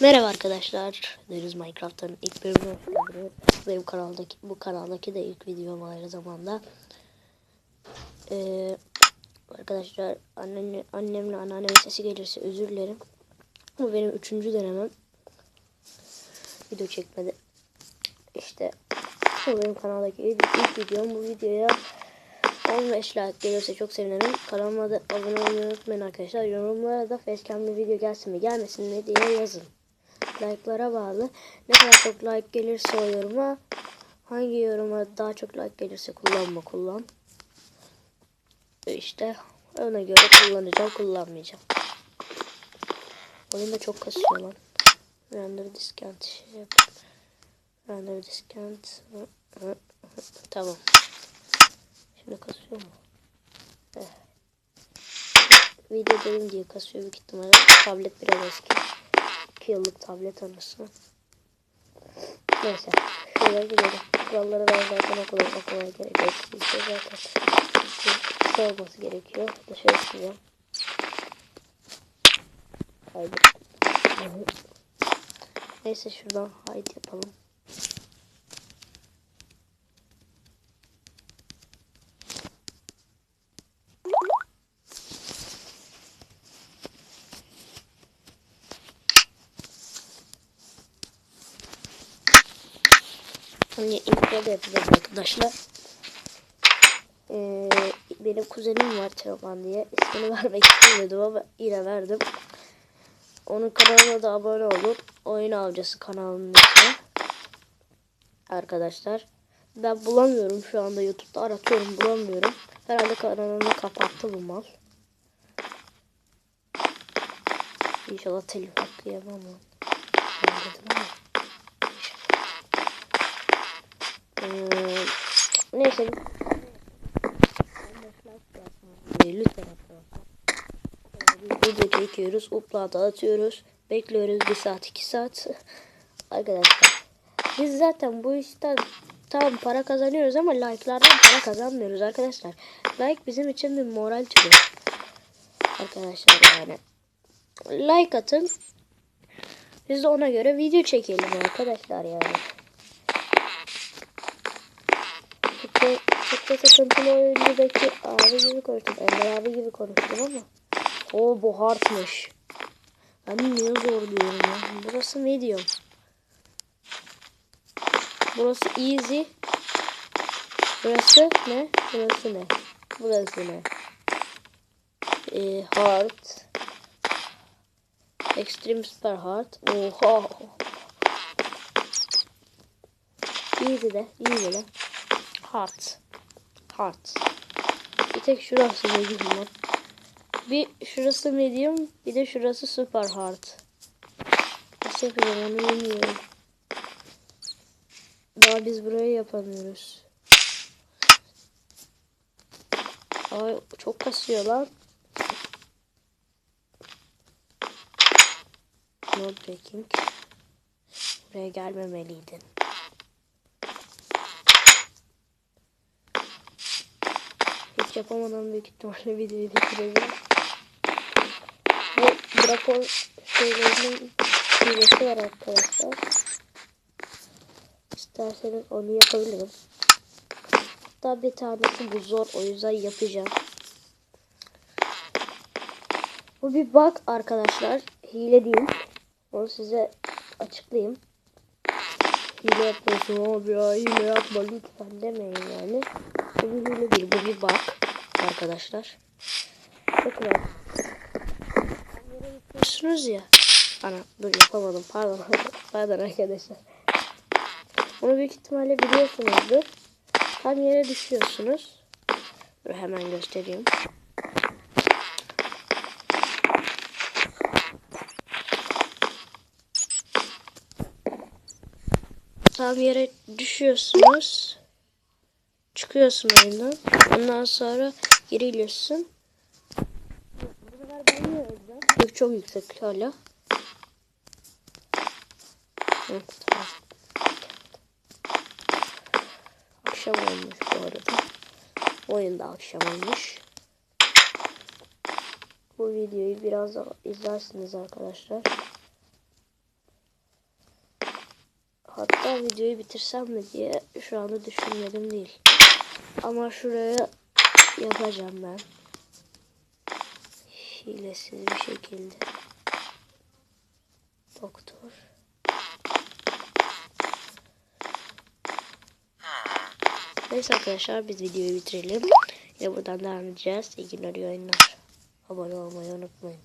Merhaba arkadaşlar. Deniz Minecraft'ın ilk hoş geldiniz. Benim kanaldaki bu kanaldaki de ilk videom aynı zamanda. Ee, arkadaşlar annemle, annemle anneannemin sesi gelirse özür dilerim. Bu benim üçüncü dönemim. Video çekmedi. İşte bu benim kanaldaki ilk, ilk videom. Bu videoya 15 like gelirse çok sevinirim. Kanalıma da abone olmayı unutmayın arkadaşlar. Yorumlara da facecam bir video gelsin mi gelmesin mi diye yazın. Like'lara bağlı. Ne kadar çok like gelirse o yoruma hangi yoruma daha çok like gelirse kullanma kullan. İşte ona göre kullanacağım kullanmayacağım. Oyun da çok kasıyor lan. Render discount şey yapayım. Render discount. Tamam. Şimdi kasıyor mu? Eh. Video benim diye kasıyor büyük ihtimalle. Tablet biraz eski. 2 yıllık tablet anasını. Neyse. Şöyle gidelim. Kuralları ben zaten okula okumaya gerek yok. İşte zaten kısa olması gerekiyor. Dışarı çıkacağım. Haydi. Neyse şuradan haydi yapalım. Şimdi intro da yapacağız arkadaşlar. Ee, benim kuzenim var Teoman diye. İsmini vermek istemiyordum ama yine verdim. Onun kanalına da abone olun. Oyun Avcısı kanalının ismi. Arkadaşlar. Ben bulamıyorum şu anda YouTube'da aratıyorum bulamıyorum. Herhalde kanalını kapattı bu mal. İnşallah telif hakkı yemem. Neyse. Ee, Lütfen. Ee, Video çekiyoruz. Upload'a atıyoruz. Bekliyoruz bir saat iki saat. Arkadaşlar. Biz zaten bu işten tam para kazanıyoruz ama like'lardan para kazanmıyoruz arkadaşlar. Like bizim için bir moral türü. Arkadaşlar yani. Like atın. Biz de ona göre video çekelim arkadaşlar yani. Çok, da sıkıntılı oyuncudaki abi gibi konuştum. Ender abi gibi konuştum ama. O bu hardmış. Ben niye zor diyorum ya. Burası medium. Burası easy. Burası ne? Burası ne? Burası ne? Ee, hard. Extreme super hard. Oha. Easy de. Easy de. Hard. Hard. Bir tek şurası medium var. Bir şurası medium, bir de şurası super hard. Nasıl yapacağım onu bilmiyorum. Daha biz burayı yapamıyoruz. Ay çok kasıyor lan. No breaking. Buraya gelmemeliydin. Yapamadan büyük ihtimalle videoyu bitireceğim. Bu Drakon şeylerinin hilesi var arkadaşlar. İsterseniz onu yapabilirim. Hatta bir tanesi bu zor o yüzden yapacağım. Bu bir bug arkadaşlar. Hile değil. Onu size açıklayayım. Hile yapıyorsun abi ya hile yapma lütfen demeyin yani. Bu bir hile değil bu bir bug arkadaşlar. Bakın abi. Yapıyorsunuz ya. Ana dur yapamadım pardon. pardon arkadaşlar. Bunu büyük ihtimalle biliyorsunuzdur. Tam yere düşüyorsunuz. Dur hemen göstereyim. Tam yere düşüyorsunuz. Çıkıyorsun oyundan. Ondan sonra giriliyorsun. Bu çok yüksek hala. Akşam olmuş bu arada. Oyunda akşam olmuş. Bu videoyu biraz daha izlersiniz arkadaşlar. Hatta videoyu bitirsem mi diye şu anda düşünmedim değil. Ama şuraya yapacağım ben. Hilesiz bir şekilde. Doktor. Neyse arkadaşlar biz videoyu bitirelim. Yine buradan devam edeceğiz. İyi günler, iyi. Abone olmayı unutmayın.